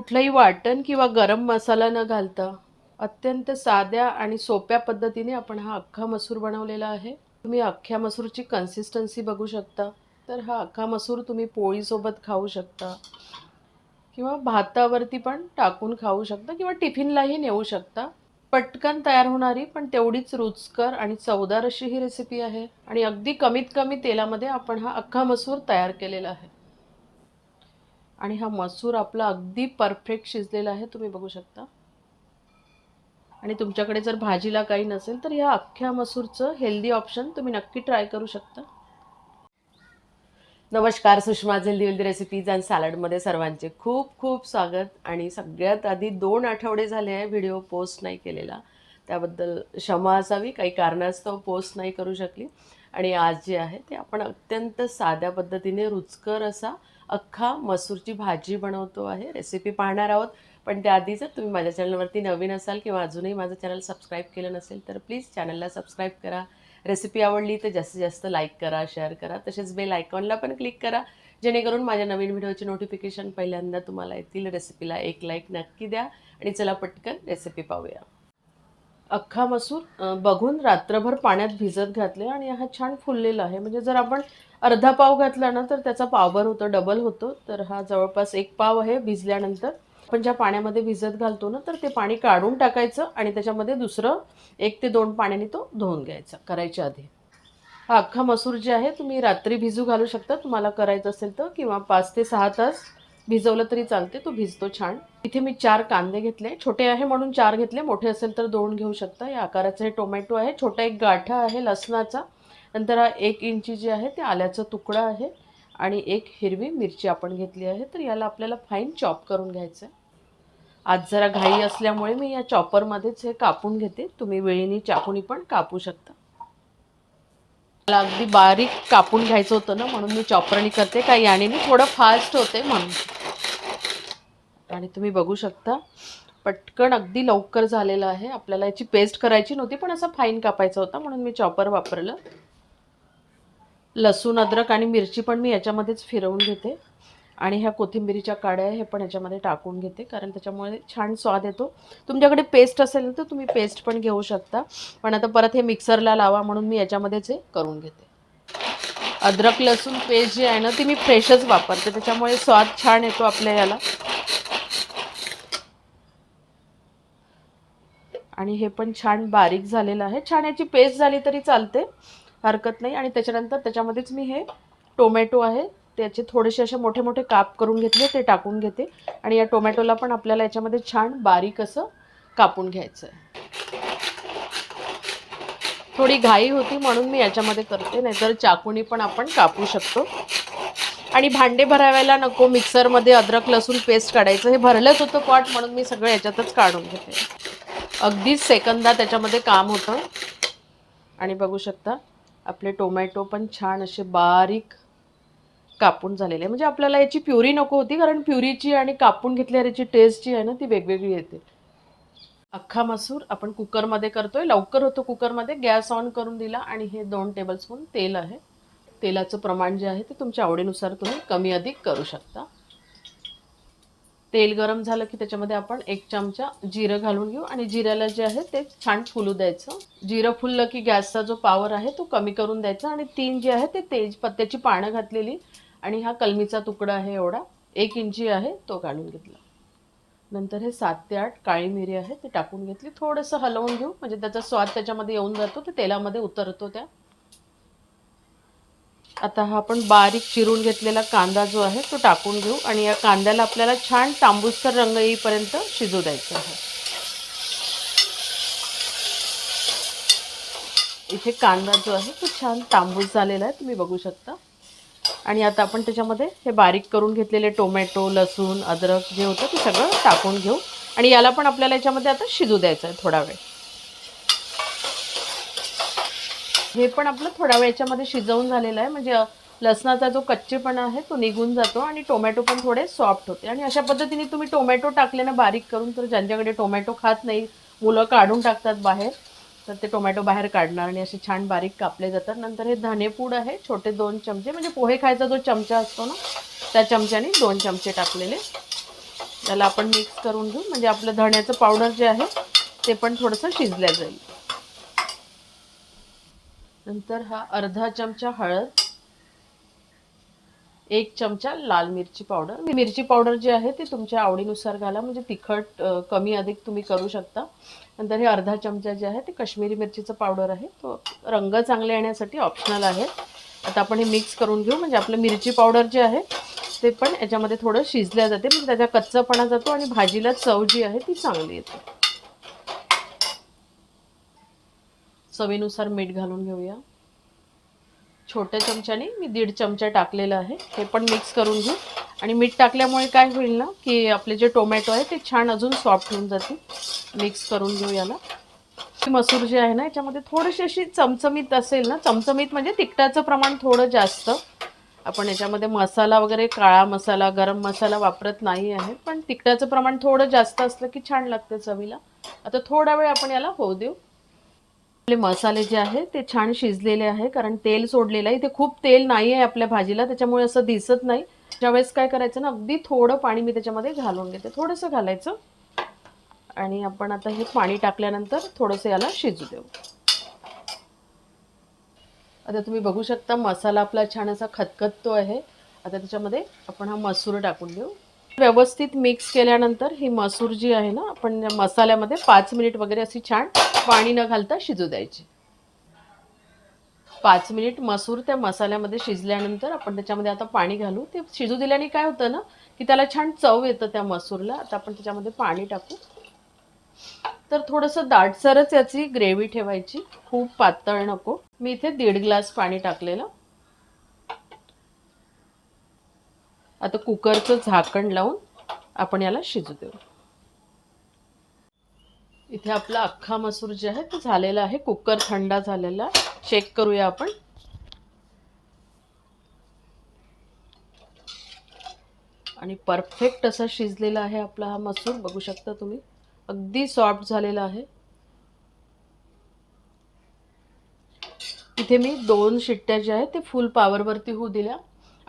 कुठलंही वाटण किंवा गरम मसाला न घालता अत्यंत साध्या आणि सोप्या पद्धतीने आपण हा अख्खा मसूर बनवलेला आहे. तुम्ही अख्ख्या मसूरची कन्सिस्टन्सी बघू शकता. तर हा अख्खा मसूर तुम्ही पोळीसोबत खाऊ शकता. किंवा भातावरती पण टाकून खाऊ शकता किंवा टिफिनलाही नेऊ शकता. पटकन तयार होणारी पण तेवढीच रुचकर आणि चवदार अशी ही रेसिपी आहे. आणि अगदी कमीत कमी तेलामध्ये आपण हा अख्खा मसूर तयार केलेला आहे. आणि हा मसूर आपला अगदी परफेक्ट शिजलेला आहे तुम्ही बघू शकता. आणि तुमच्याकडे जर भाजीला काही नसेल तर या अख्ख्या मसूरचं हेल्दी ऑप्शन तुम्ही नक्की ट्राय करू शकता. नमस्कार Sushma healthy healthy recipes and सॅलडमध्ये सर्वांचे खूप खूप स्वागत. आणि सगळ्यात आधी दोन आठवडे झाले आहे व्हिडिओ पोस्ट नाही केलेला. त्याबद्दल क्षमा असावी काही कारणास्तव पोस्ट नाही करू शकली. आणि आज जे आहे ते आपण अत्यंत साध्या पद्धतीने रुचकर असा अख्खा मसूरची भाजी बनवतो आहे. रेसिपी पाहणार आहोत. पण त्याआधी जर तुम्ही माझ्या चॅनलवरती नवीन असाल किंवा अजूनही माझं चॅनल सबस्क्राईब केलं नसेल तर प्लीज चॅनलला सबस्क्राईब करा. रेसिपी आवडली तर जास्तीत जास्त लाईक करा शेअर करा. तसेच बेल आयकॉनला पण क्लिक करा. जेणेकरून माझ्या नवीन व्हिडिओचे नोटिफिकेशन पहिल्यांदा तुम्हाला येतील. रेसिपीला एक लाईक नक्की द्या. आणि चला पटकन रेसिपी पाहूया. अख्खा मसूर बघून रात्रभर पाण्यात भिजत घातले आणि हा छान फुललेला आहे. म्हणजे जर आपण अर्धा पाव घातला ना तर त्याचा पावभर होतो डबल होतो. तर हा जवळपास एक पाव आहे भिजल्यानंतर. आपण ज्या पाण्यामध्ये भिजत घालतो ना तर ते पाणी काढून टाकायचं आणि त्याच्यामध्ये दुसरं एक ते दोन पाण्याने तो धुवून घ्यायचा करायच्या आधी. हा अख्खा मसूर जे आहे तुम्ही रात्री भिजू घालू शकता. तुम्हाला करायचं असेल तर किंवा पाच ते सहा तास भिजवलं तरी चालते तो भिजतो छान. इथे मी चार कांदे घेतले. छोटे आहे म्हणून चार घेतले. मोठे असेल तर दोन घेऊ शकता. या आकाराचे हे टोमॅटो आहे. छोटा एक गाठा आहे लसणाचा. नंतर हा एक इंची जे आहे ते आल्याचा तुकडा आहे आणि एक हिरवी मिरची आपण घेतली आहे तर याला आपल्याला फाईन चॉप करून घ्यायचं आहे आज जरा घाई असल्यामुळे मी या चॉपरमध्येच हे कापून घेते. तुम्ही वेळीने चाकूनी पण कापू शकता. मला अगदी बारीक कापून घ्यायचं होतं ना म्हणून मी चॉपरणी करते. काय याने मी थोडं फास्ट होते म्हणून. आणि तुम्ही बघू शकता पटकन अगदी लवकर झालेलं आहे. आपल्याला याची पेस्ट करायची नव्हती पण असा फाईन कापायचा होता म्हणून मी चॉपर वापरलं. लसूण अद्रक आणि मिरची पण मी याच्यामध्येच फिरवून घेते. आणि ह्या कोथिंबिरीच्या काड्या हे पण याच्यामध्ये टाकून घेते कारण त्याच्यामुळे छान स्वाद येतो. तुमच्याकडे पेस्ट असेल ना तर तुम्ही पेस्ट पण घेऊ शकता. पण आता परत हे मिक्सरला लावा म्हणून मी याच्यामध्येच हे करून घेते. अद्रक लसूण पेस्ट जी आहे ना ती मी फ्रेशच वापरते. त्याच्यामुळे स्वाद छान येतो आपल्या याला. आणि हे पण छान बारीक झालेलं आहे. छान याची पेस्ट झाली तरी चालते. हरकत नाही. आणि त्याच्यानंतर त्याच्यामध्येच मी हे टोमॅटो आहे त्याचे थोडेसे असे मोठे मोठे काप करून घेतले ते टाकून घेते. आणि या टोमॅटोला पण आपल्याला याच्यामध्ये छान बारीक असं कापून घ्यायचं आहे. थोडी घाई होती म्हणून मी याच्यामध्ये करते नाहीतर चाकूनी पण आपण कापू शकतो. आणि भांडे भरावायला नको मिक्सरमध्ये अद्रक लसूण पेस्ट काढायचं. हे भरलंच होतं पॉट म्हणून मी सगळं याच्यातच काढून घेते. अगदीच सेकंदा त्याच्यामध्ये काम होतं. आणि बघू शकता आपले टोमॅटो पण छान असे बारीक कापून झालेले. आहे म्हणजे आपल्याला याची प्युरी नको होती कारण प्युरीची आणि कापून घेतल्यावर याची टेस्ट जी आहे ना ती वेगवेगळी येते. अख्खा मसूर आपण कुकरमध्ये करतोय. लवकर होतो कुकरमध्ये गॅस ऑन करून दिला आणि हे दोन टेबलस्पून तेल आहे. तेलाचं प्रमाण जे आहे ते तुमच्या आवडीनुसार तुम्ही कमी अधिक करू शकता. तेल गरम झालं की त्याच्यामध्ये आपण एक चमचा जिरं घालून घेऊ. आणि जिऱ्याला जे आहे ते छान फुलू द्यायचं. जिरं फुललं की गॅसचा जो पॉवर आहे तो कमी करून द्यायचा. आणि तीन जे आहे ते तेज पत्त्याची पानं घातलेली. आणि हा कलमीचा तुकडा आहे एवढा. एक इंची आहे तो काढून घेतला. नंतर हे सात ते आठ काळी मिरी आहे ते टाकून घेतली. थोडंसं हलवून घेऊ. म्हणजे त्याचा स्वाद त्याच्यामध्ये येऊन जातो. ते तेलामध्ये उतरतो त्या. आता हा आपण बारीक चिरून घेतलेला कांदा जो आहे तो टाकून घेऊ आणि या कांद्याला आपल्याला छान तांबूसर रंग येईपर्यंत शिजू द्यायचं आहे. इथे कांदा जो आहे तो छान तांबूस झालेला आहे तुम्ही बघू शकता. आणि आता आपण त्याच्यामध्ये हे बारीक करून घेतलेले टोमॅटो लसूण अद्रक जे होतं ते सगळं टाकून घेऊ. आणि याला पण आपल्याला याच्यामध्ये आता शिजू द्यायचं आहे थोडा वेळ. हे पण आपलं थोड्या वेळ याच्यामध्ये शिजवून झालेलं आहे. म्हणजे लसणाचा जो कच्चेपणा आहे तो निघून जातो आणि टोमॅटो पण थोडे सॉफ्ट होते. आणि अशा पद्धतीने तुम्ही टोमॅटो टाकले ना बारीक करून तर ज्यांच्याकडे टोमॅटो खात नाही मुलं काढून टाकतात बाहेर तर ते टोमॅटो बाहेर काढणार आणि असे छान बारीक कापले जातात. नंतर हे धनेपूड आहे छोटे दोन चमचे म्हणजे पोहे खायचा जो चमचा असतो ना त्या चमच्याने दोन चमचे टाकलेले. त्याला आपण मिक्स करून घेऊ. म्हणजे आपलं धण्याचं पावडर जे आहे ते पण थोडंसं शिजल्या जाईल. नंतर हा अर्धा चमचा हळद एक चमचा लाल मिरची पावडर. मिरची पावडर जी आहे ती तुमच्या आवडीनुसार घाला म्हणजे तिखट कमी अधिक तुम्ही करू शकता. नंतर हे अर्धा चमचा जे आहे ते कश्मीरी मिरचीचं पावडर आहे. तो रंग चांगले येण्यासाठी ऑप्शनल आहे. आता आपण हे मिक्स करून घेऊ म्हणजे आपलं मिरची पावडर जे आहे ते पण याच्यामध्ये थोडं शिजल्या जाते म्हणजे त्याचा कच्चापणा जातो आणि भाजीला चव जी आहे ती चांगली येते. चवीनुसार मीठ घालून घेऊया. छोट्या चमच्याने मी दीड चमचा टाकलेला आहे. हे पण मिक्स करून घेऊ. आणि मीठ टाकल्यामुळे काय होईल ना की आपले जे टोमॅटो आहे ते छान अजून सॉफ्ट होऊन जातील. मिक्स करून घेऊ याला. मसूर जे आहे ना याच्यामध्ये थोडीशी अशी चमचमीत असेल ना चमचमीत म्हणजे तिखटाचं प्रमाण थोडं जास्त. आपण याच्यामध्ये मसाला वगैरे काळा मसाला गरम मसाला वापरत नाही आहे पण तिखटाचं प्रमाण थोडं जास्त असलं की छान लागते चवीला. आता थोडा वेळ आपण याला होऊ देऊ. आपले मसाले जे आहे ते छान शिजलेले आहे कारण तेल सोडलेलं आहे. इथे खूप तेल नाही आहे आपल्या भाजीला त्याच्यामुळे असं दिसत नाही. ज्यावेळेस काय करायचं ना अगदी थोडं पाणी मी त्याच्यामध्ये घालून घेते. थोडंसं घालायचं. आणि आपण आता हे पाणी टाकल्यानंतर थोडंसं याला शिजू देऊ. आता तुम्ही बघू शकता मसाला आपला छान असा खतखततो आहे. आता त्याच्यामध्ये आपण हा मसूर टाकून देऊ. व्यवस्थित मिक्स केल्यानंतर ही मसूर जी आहे ना आपण मसाल्यामध्ये पाच मिनिट वगैरे अशी छान पाणी न घालता शिजू द्यायची. पाच मिनिट मसूर त्या मसाल्यामध्ये शिजल्यानंतर आपण त्याच्यामध्ये आता पाणी घालू. ते शिजू दिल्याने काय होतं ना की त्याला छान चव येतं त्या मसूरला. आता आपण त्याच्यामध्ये पाणी टाकू. तर थोडंसं दाटसरच याची ग्रेव्ही ठेवायची. खूप पातळ नको. मी इथे दीड ग्लास पाणी टाकलेलं. आता कुकरचं झाकण लावून आपण याला शिजू देऊ. इथे आपला अख्खा मसूर जे आहे ते झालेला आहे. कुकर थंडा झालेला. चेक करूया आपण. आणि परफेक्ट असा शिजलेला आहे आपला हा मसूर. बघू शकता तुम्ही. अगदी सॉफ्ट झालेला आहे. इथे मी दोन शिट्ट्या ज्या आहेत ते फुल पॉवरवरती होऊ दिल्या.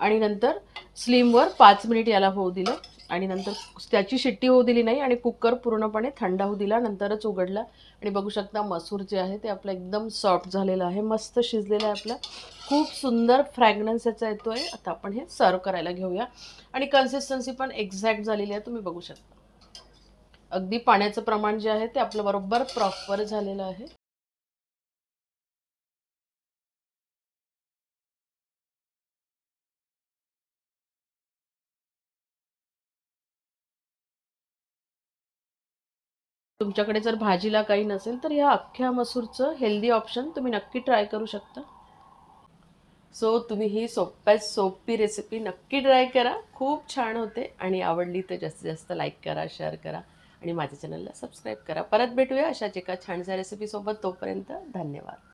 आणि नंतर स्लिमवर पाच मिनिट याला होऊ दिलं. आणि नंतर त्याची शिट्टी होऊ दिली नाही आणि कुकर पूर्णपणे थंड होऊ दिला. नंतरच उघडला. आणि बघू शकता मसूर जे आहे ते आपलं एकदम सॉफ्ट झालेलं आहे. मस्त शिजलेलं आहे आपलं. खूप सुंदर फ्रॅग्रन्स याचा येतो आहे आता आपण हे सर्व करायला घेऊया. आणि कन्सिस्टन्सी पण एक्झॅक्ट झालेली आहे. तुम्ही बघू शकता. अगदी पाण्याचं प्रमाण जे आहे ते आपलं बरोबर प्रॉपर झालेलं आहे. तुमच्याकडे जर भाजीला काही नसेल तर ह्या अख्ख्या मसूरचं हेल्दी ऑप्शन तुम्ही नक्की ट्राय करू शकता. सो तुम्ही ही सोप्यात सोपी रेसिपी नक्की ट्राय करा. खूप छान होते आणि आवडली तर जास्तीत जास्त लाईक करा शेअर करा आणि माझ्या चॅनलला सबस्क्राईब करा. परत भेटूया अशाच एका छानशा रेसिपीसोबत तोपर्यंत धन्यवाद.